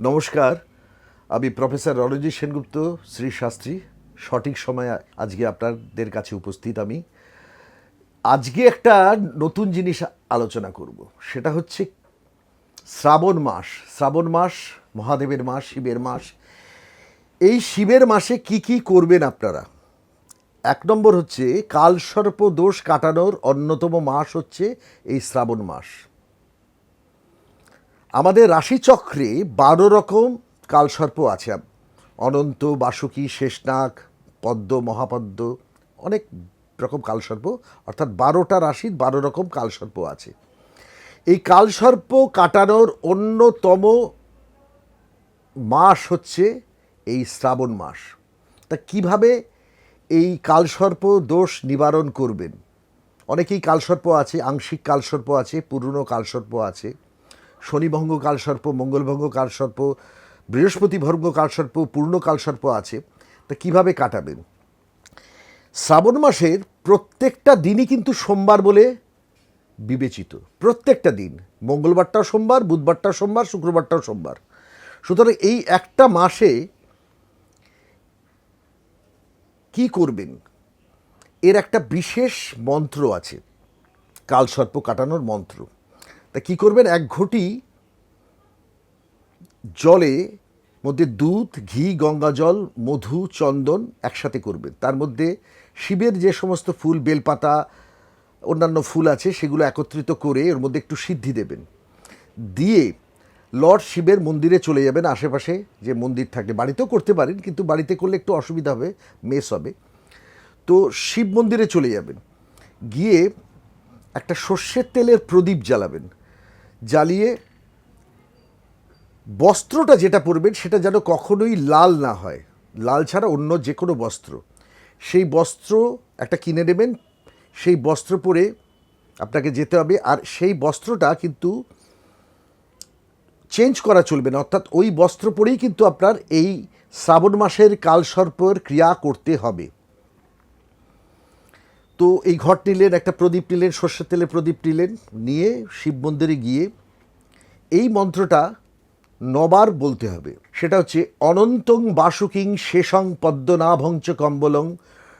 নমস্কার। আমি প্রফেসর রণজিৎ সেনগুপ্ত, শ্রী শাস্ত্রী। সঠিক সময়ে আজকে আপনাদের কাছে উপস্থিত আমি। আজকে একটা নতুন জিনিস আলোচনা করব। সেটা হচ্ছে শ্রাবণ মাস। শ্রাবণ মাস, মহাদেবের মাস, শিবের মাস। এই শিবের মাসে কি কি করবেন আপনারা? এক নম্বর হচ্ছে, কালসর্প দোষ কাটানোর অন্যতম মাস হচ্ছে এই শ্রাবণ মাস। আমাদের রাশিচক্রে বারো রকম কালসর্প আছে। অনন্ত, বাসুকি, শেষনাগ, পদ্ম, মহাপদ্ম, অনেক রকম কালসর্প, অর্থাৎ বারোটা রাশির বারো রকম কালসর্প আছে। এই কালসর্প কাটানোর অন্যতম মাস হচ্ছে এই শ্রাবণ মাস। তা কীভাবে এই কালসর্প দোষ নিবারণ করবেন? অনেকেই কালসর্প আছে, আংশিক কালসর্প আছে, পুরনো কালসর্প আছে। শনিভঙ্গ কালসর্প মঙ্গলভঙ্গ কালসর্প বৃহস্পতি ভঙ্গ কালসর্প পূর্ণ কালসর্প আছে। তা কীভাবে কাটাবেন? শ্রাবণ মাসের প্রত্যেকটা দিনই কিন্তু সোমবার বলে বিবেচিত। প্রত্যেকটা দিন। মঙ্গলবারটাও সোমবার, বুধবারটাও সোমবার, শুক্রবারটাও সোমবার। সুতরাং এই একটা মাসে কি করবেন? এর একটা বিশেষ মন্ত্র আছে। কালসর্প কাটানোর মন্ত্র। তা কি করবেন? এক ঘটি জলে মধ্যে দুধ, ঘি, গঙ্গা জল, মধু, চন্দন একসাথে করবেন। তার মধ্যে শিবের যে সমস্ত ফুল, বেলপাতা, অন্যান্য ফুল আছে, সেগুলো একত্রিত করে ওর মধ্যে একটু সিদ্ধি দেবেন। দিয়ে লর্ড শিবের মন্দিরে চলে যাবেন, আশেপাশে যে মন্দির থাকে। বাড়িতেও করতে পারেন, কিন্তু বাড়িতে করলে একটু অসুবিধা হবে, মেস হবে। তো শিব মন্দিরে চলে যাবেন। গিয়ে একটা সর্ষের তেলের প্রদীপ জ্বালাবেন। জ্বালিয়ে বস্ত্রটা যেটা পরবেন সেটা যেন কখনোই লাল না হয়। লাল ছাড়া অন্য যে কোনো বস্ত্র। সেই বস্ত্র একটা কিনে নেবেন, সেই বস্ত্র পরে আপনাকে যেতে হবে আর সেই বস্ত্রটা কিন্তু চেঞ্জ করা চলবে না। অর্থাৎ ওই বস্ত্র পরেই কিন্তু আপনার এই শ্রাবণ মাসের কালসর্পর ক্রিয়া করতে হবে। তো এই ঘট নিলেন, একটা প্রদীপ নিলেন, সর্ষের তেলে প্রদীপ নিলেন, নিয়ে শিব মন্দিরে গিয়ে এই মন্ত্রটা নবার বলতে হবে। সেটা হচ্ছে, অনন্তং বাসুকিং শেষং পদ্মনাভঞ্চ কম্বলং,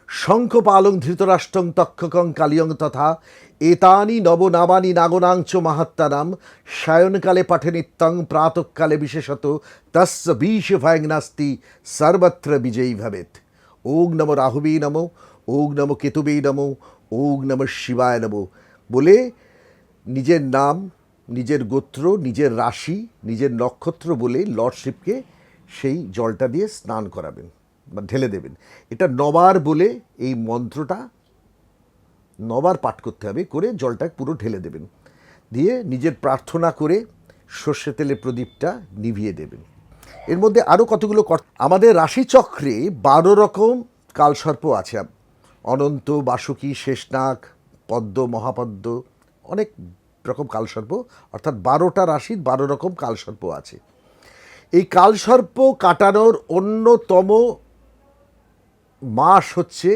শঙ্খপালং ধৃতরাষ্ট্রং তক্ষকং কালিয়ং তথা এতানি নবনাবানি নাগনাংচ মাহাত্মানাম সায়নকালে পাঠে নিত্যং, প্রাতকালে বিশেষত, তস্য বিষ ভয়ং নাস্তি, সর্বত্র বিজয়ী ভবেত ওং নম রাহুবী নমো। ওং নম কেতুবে নমো ওং নম শিবায় নমো। বলে নিজের নাম, নিজের গোত্র, নিজের রাশি, নিজের নক্ষত্র বলে লর্ডশিপকে সেই জলটা দিয়ে স্নান করাবেন বা ঢেলে দেবেন। এটা নবার বলে এই মন্ত্রটা নবার পাঠ করতে হবে, করে জলটা পুরো ঢেলে দেবেন। দিয়ে নিজের প্রার্থনা করে সর্ষে তেলে প্রদীপটা নিভিয়ে দেবেন। এর মধ্যে আরও কতগুলো আমাদের রাশিচক্রে বারো রকম কালসর্প আছে। অনন্ত, বাসুকি, শেষনাগ, পদ্ম, মহাপদ্ম, অনেক রকম কালসর্প, অর্থাৎ বারোটা রাশির বারো রকম কালসর্প আছে। এই কালসর্প কাটানোর অন্যতম মাস হচ্ছে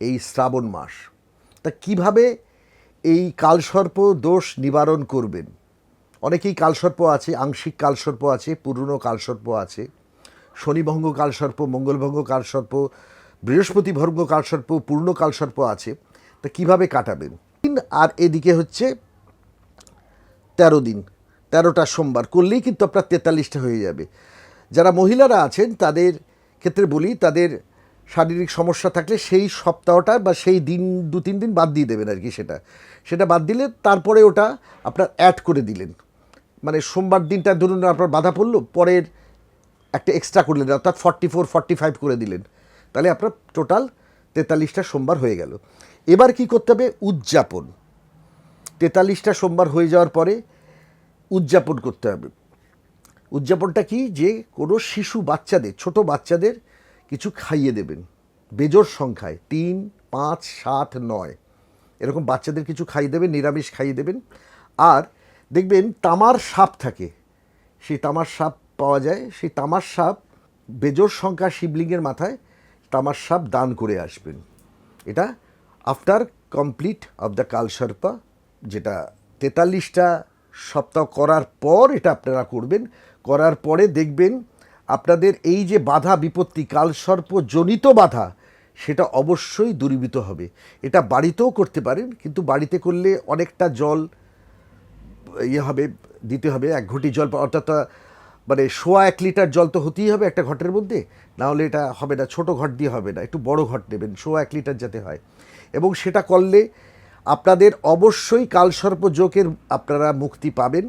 এই শ্রাবণ মাস। তা কীভাবে এই কালসর্প দোষ নিবারণ করবেন? অনেকেই কালসর্প আছে, আংশিক কালসর্প আছে, পুরনো কালসর্প আছে, শনিভঙ্গ কালসর্প, মঙ্গলভঙ্গ কালসর্প বৃহস্পতি ভঙ্গ কালসর্প, পূর্ণ কালসর্প আছে, তা কীভাবে কাটাবেন? আর এদিকে হচ্ছে তেরো দিন, তেরোটা সোমবার, করলেই কিন্তু আপনার তেতাল্লিশটা হয়ে যাবে। যারা মহিলারা আছেন, তাদের ক্ষেত্রে বলি, তাদের শারীরিক সমস্যা থাকলে সেই সপ্তাহটা বা সেই দিন, দু তিন দিন বাদ দিয়ে দেবেন আর কি সেটা। সেটা বাদ দিলে তারপরে ওটা আপনার অ্যাড করে দিলেন। মানে সোমবার দিনটা ধরুন আপনার বাধা পড়ল, পরের একটা এক্সট্রা করলেন অর্থাৎ ফর্টি ফোর ফর্টি ফাইভ করে দিলেন। তাহলে আপনার টোটাল তেতাল্লিশটা সোমবার হয়ে গেল। এবার কি করতে হবে? উদযাপন। তেতাল্লিশটা সোমবার হয়ে যাওয়ার পরে উদযাপন করতে হবে। উদযাপনটা কি? যে কোনো শিশু বাচ্চাদের, ছোট বাচ্চাদের কিছু খাইয়ে দেবেন। বেজোর সংখ্যায় তিন, পাঁচ, সাত, নয়। এরকম বাচ্চাদের কিছু খাইয়ে দেবেন, নিরামিষ খাইয়ে দেবেন। আর দেখবেন তামার সাপ থাকে। সেই তামার সাপ পাওয়া যায়। সেই তামার সাপ বেজোর সংখ্যা শিবলিঙ্গের মাথায় তামার সাপ দান করে আসবেন। এটা আফটার কমপ্লিট অফ দ্য কালসর্পা যেটা তেতাল্লিশটা সপ্তাহ করার পর এটা আপনারা করবেন। করার পরে দেখবেন আপনাদের এই যে বাধা বিপত্তি কালসর্প জনিত বাধা, সেটা অবশ্যই দূরীভূত হবে। এটা বাড়িতেও করতে পারেন, কিন্তু বাড়িতে করলে অনেকটা জল ইয়ে হবে, দিতে হবে, এক ঘটি জল, অর্থাৎ মানে সোয়া এক লিটার জল তো হতেই হবে একটা ঘটের মধ্যে। না হলে এটা হবে না, ছোট ঘট দিয়ে হবে না, একটু বড় ঘট নেবেন, সোয়া এক লিটার যাতে হয়। এবং সেটা করলে আপনাদের অবশ্যই কালসর্প যোগের আপনারা মুক্তি পাবেন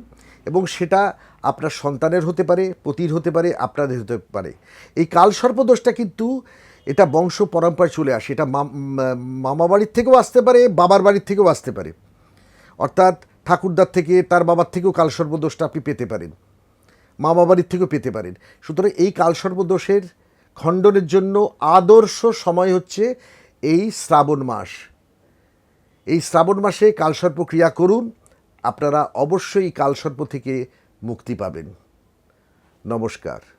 এবং সেটা আপনার সন্তানের হতে পারে, পতির হতে পারে, আপনাদের হতে পারে। এই কালসর্প দোষটা কিন্তু এটা বংশ পরম্পরায় চলে আসে, এটা মামা বাড়ির থেকেও আসতে পারে, বাবার বাড়ির থেকেও আসতে পারে। অর্থাৎ ঠাকুরদার থেকে তার বাবার থেকেও কালসর্পদোষটা আপনি পেতে পারেন। মা বাবারির থেকেও পেতে পারেন। সুতরাং এই কালসর্পদোষের খণ্ডনের জন্য আদর্শ সময় হচ্ছে এই শ্রাবণ মাস। এই শ্রাবণ মাসে কালসর্প ক্রিয়া করুন, আপনারা অবশ্যই কালসর্প থেকে মুক্তি পাবেন। নমস্কার।